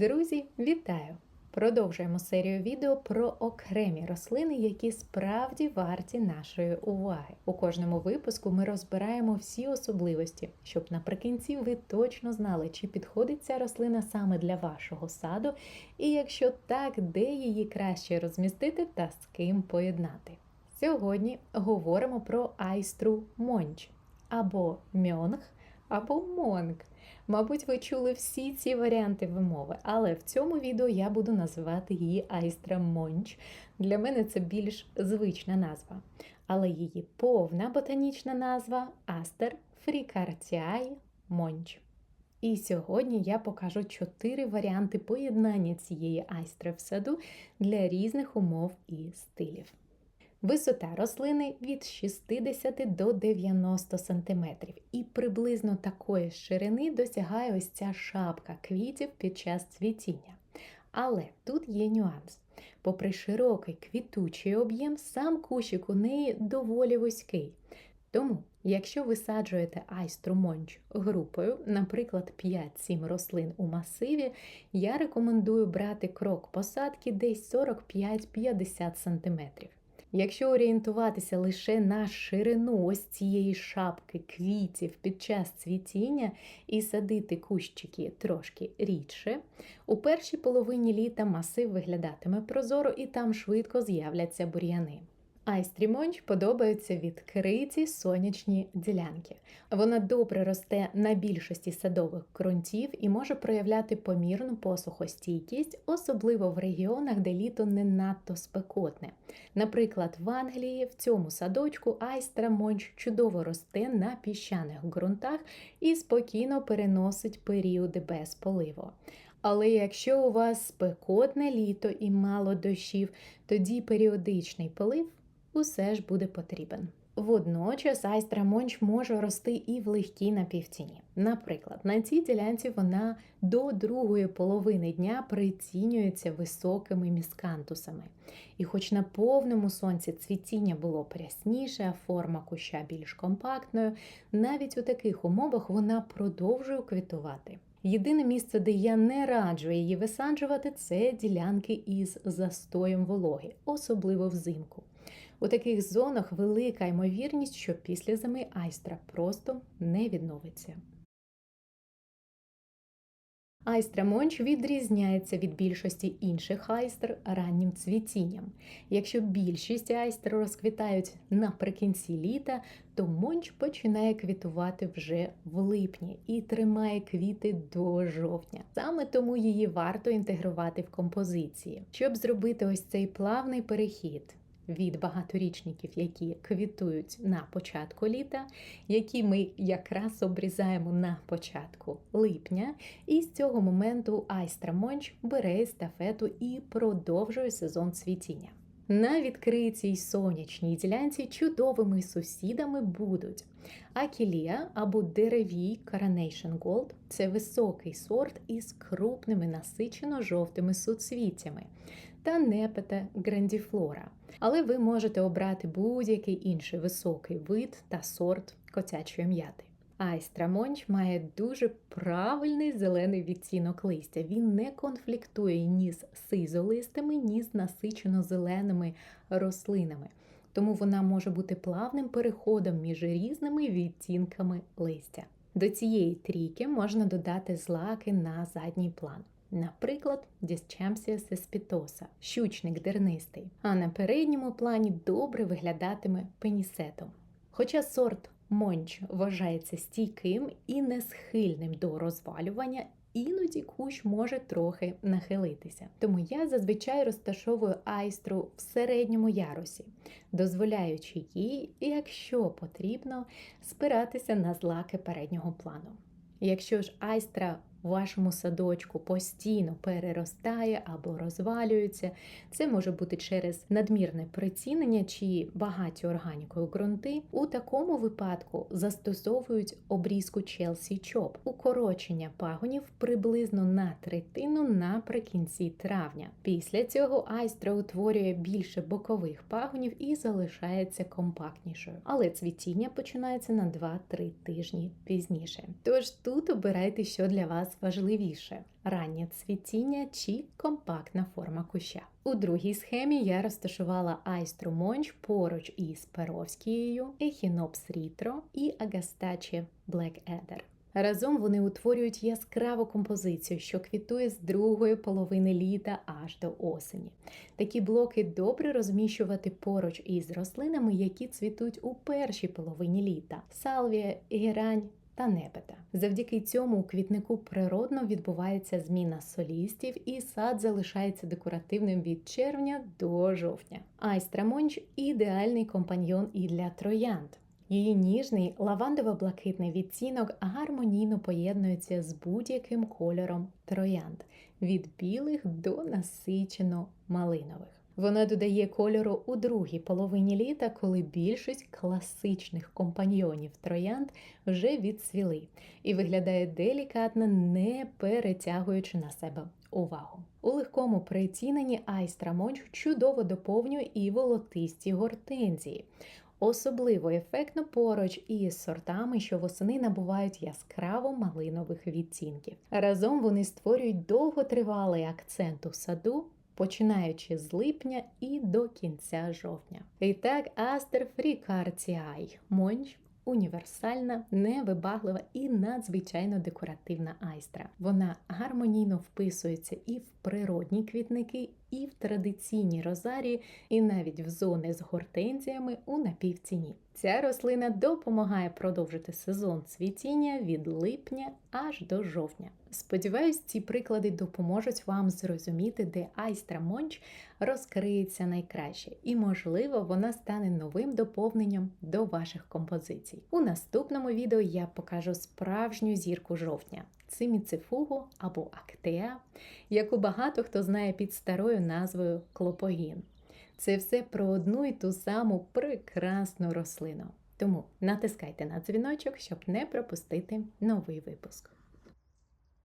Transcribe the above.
Друзі, вітаю! Продовжуємо серію відео про окремі рослини, які справді варті нашої уваги. У кожному випуску ми розбираємо всі особливості, щоб наприкінці ви точно знали, чи підходить ця рослина саме для вашого саду, і якщо так, де її краще розмістити та з ким поєднати. Сьогодні говоримо про айстру монч або мьонг, або монг. Мабуть, ви чули всі ці варіанти вимови, але в цьому відео я буду називати її Айстра Монч. Для мене це більш звична назва. Але її повна ботанічна назва Астер Фрікартіай Монч. І сьогодні я покажу чотири варіанти поєднання цієї айстри в саду для різних умов і стилів. Висота рослини від 60 до 90 см, і приблизно такої ширини досягає ось ця шапка квітів під час цвітіння. Але тут є нюанс. Попри широкий квітучий об'єм, сам кущик у неї доволі вузький. Тому, якщо висаджуєте айстру монч групою, наприклад, 5-7 рослин у масиві, я рекомендую брати крок посадки десь 45-50 см. Якщо орієнтуватися лише на ширину ось цієї шапки квітів під час цвітіння і садити кущики трошки рідше, у першій половині літа масив виглядатиме прозоро і там швидко з'являться бур'яни. Айстрі Монч подобаються відкриті сонячні ділянки. Вона добре росте на більшості садових ґрунтів і може проявляти помірну посухостійкість, особливо в регіонах, де літо не надто спекотне. Наприклад, в Англії в цьому садочку Айстра Монч чудово росте на піщаних ґрунтах і спокійно переносить періоди без поливу. Але якщо у вас спекотне літо і мало дощів, тоді періодичний полив усе ж буде потрібен. Водночас айстра монч може рости і в легкій напівтіні. Наприклад, на цій ділянці вона до другої половини дня прицінюється високими міскантусами. І хоч на повному сонці цвітіння було прясніше, а форма куща більш компактною, навіть у таких умовах вона продовжує квітувати. Єдине місце, де я не раджу її висаджувати, це ділянки із застоєм вологи, особливо взимку. У таких зонах велика ймовірність, що після зими айстра просто не відновиться. Айстра Монч відрізняється від більшості інших айстр раннім цвітінням. Якщо більшість айстр розквітають наприкінці літа, то монч починає квітувати вже в липні і тримає квіти до жовтня. Саме тому її варто інтегрувати в композиції, щоб зробити ось цей плавний перехід від багаторічників, які квітують на початку літа, які ми якраз обрізаємо на початку липня. І з цього моменту Айстра Монч бере естафету і продовжує сезон цвітіння. На відкритій сонячній ділянці чудовими сусідами будуть Акілія або деревій Coronation Gold – це високий сорт із крупними насичено жовтими суцвіттями та непета грандіфлора. Але ви можете обрати будь-який інший високий вид та сорт котячої м'яти. Айстра Монч має дуже правильний зелений відтінок листя. Він не конфліктує ні з сизолистими, ні з насичено зеленими рослинами. Тому вона може бути плавним переходом між різними відтінками листя. До цієї трійки можна додати злаки на задній план. Наприклад, Дісчемсія сеспітоса, щучник дернистий, а на передньому плані добре виглядатиме пенісетом. Хоча сорт Монч вважається стійким і несхильним до розвалювання, іноді кущ може трохи нахилитися. Тому я зазвичай розташовую айстру в середньому ярусі, дозволяючи їй, якщо потрібно, спиратися на злаки переднього плану. Якщо ж айстра у вашому садочку постійно переростає або розвалюється. Це може бути через надмірне прицінення чи багаті органікою ґрунти. У такому випадку застосовують обрізку Chelsea Chop, укорочення пагонів приблизно на третину наприкінці травня. Після цього айстра утворює більше бокових пагонів і залишається компактнішою. Але цвітіння починається на 2-3 тижні пізніше. Тож тут обирайте, що для вас вас важливіше раннє цвітіння чи компактна форма куща. У другій схемі я розташувала айстру Монч поруч із Перовськією, Ехінопс Рітро і Агастачі Adder. Разом вони утворюють яскраву композицію, що квітує з другої половини літа аж до осені. Такі блоки добре розміщувати поруч із рослинами, які цвітуть у першій половині літа: салвія, герань. Та небета. Завдяки цьому у квітнику природно відбувається зміна солістів, і сад залишається декоративним від червня до жовтня. Айстра Монч ідеальний компаньйон і для троянд. Її ніжний лавандово-блакитний відтінок гармонійно поєднується з будь-яким кольором троянд від білих до насичено малинових. Вона додає кольору у другій половині літа, коли більшість класичних компаньйонів троянд вже відсвіли і виглядає делікатно, не перетягуючи на себе увагу. У легкому притіненні Айстра Монч чудово доповнює і волотисті гортензії. Особливо ефектно поруч із сортами, що восени набувають яскраво малинових відтінків. Разом вони створюють довготривалий акцент у саду, починаючи з липня і до кінця жовтня. І так, Астер Фрікарціай Монч універсальна, невибаглива і надзвичайно декоративна айстра. Вона гармонійно вписується і в природні квітники, і в традиційні розарії, і навіть в зони з гортензіями у напівціні. Ця рослина допомагає продовжити сезон цвітіння від липня аж до жовтня. Сподіваюсь, ці приклади допоможуть вам зрозуміти, де айстра Монч розкриється найкраще, і, можливо, вона стане новим доповненням до ваших композицій. У наступному відео я покажу справжню зірку жовтня циміцифугу або актеа, яку багато хто знає під старою назвою клопогін. Це все про одну і ту саму прекрасну рослину. Тому натискайте на дзвіночок, щоб не пропустити новий випуск.